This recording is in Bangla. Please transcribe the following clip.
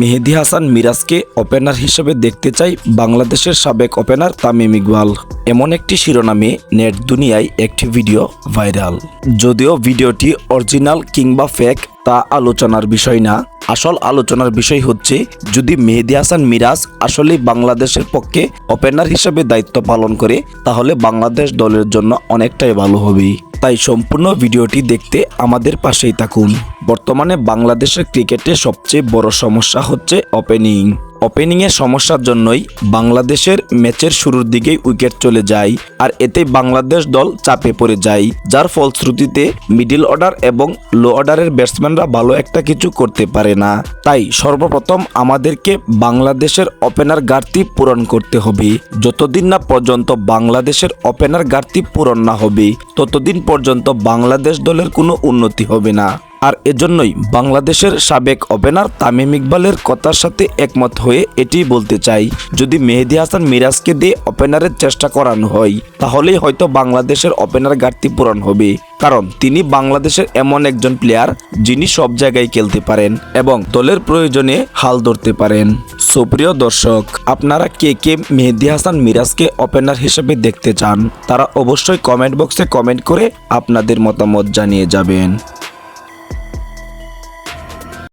মেহেদি হাসান মিরাজকে ওপেনার হিসেবে দেখতে চাই বাংলাদেশের সাবেক ওপেনার তামিম ইকবাল। এমন একটি শিরোনামে নেট দুনিয়ায় একটি ভিডিও ভাইরাল। যদিও ভিডিওটি অরিজিনাল কিংবা ফেক তা আলোচনার বিষয় না। আসল আলোচনার বিষয় হচ্ছে, যদি মেহেদি হাসান মিরাজ আসলে বাংলাদেশের পক্ষে ওপেনার হিসেবে দায়িত্ব পালন করে, তাহলে বাংলাদেশ দলের জন্য অনেকটাই ভালো হবে। তাই সম্পূর্ণ ভিডিওটি দেখতে আমাদের পাশেই থাকুন। বর্তমানে বাংলাদেশের ক্রিকেটে সবচেয়ে বড় সমস্যা হচ্ছে ওপেনিং ওপেনিংয়ের সমস্যার জন্যই বাংলাদেশের ম্যাচের শুরুর দিকেই উইকেট চলে যায়, আর এতে বাংলাদেশ দল চাপে পড়ে যায়, যার ফলশ্রুতিতে মিডল অর্ডার এবং লো অর্ডারের ব্যাটসম্যানরা ভালো একটা কিছু করতে পারে না। তাই সর্বপ্রথম আমাদেরকে বাংলাদেশের ওপেনার ঘাটতি পূরণ করতে হবে। যতদিন না পর্যন্ত বাংলাদেশের ওপেনার ঘাটতি পূরণ না হবে, ততদিন পর্যন্ত বাংলাদেশ দলের কোনো উন্নতি হবে না। আর এজন্যই বাংলাদেশের সাবেক ওপেনার তামিম ইকবালের কথার সাথে একমত হয়ে এটি বলতে চাই। যদি মেহেদি হাসান মিরাজকে দিয়ে ওপেনারের চেষ্টা করানো হয়, তাহলেই হয়তো বাংলাদেশের ওপেনার ঘাটতি পূরণ হবে। কারণ তিনি বাংলাদেশের এমন একজন প্লেয়ার যিনি সব জায়গায় খেলতে পারেন এবং দলের প্রয়োজনে হাল ধরতে পারেন। সুপ্রিয় দর্শক, আপনারা কে কে মেহেদি হাসান মিরাজকে ওপেনার হিসেবে দেখতে চান, তারা অবশ্যই কমেন্ট বক্সে কমেন্ট করে আপনাদের মতামত জানিয়ে যাবেন।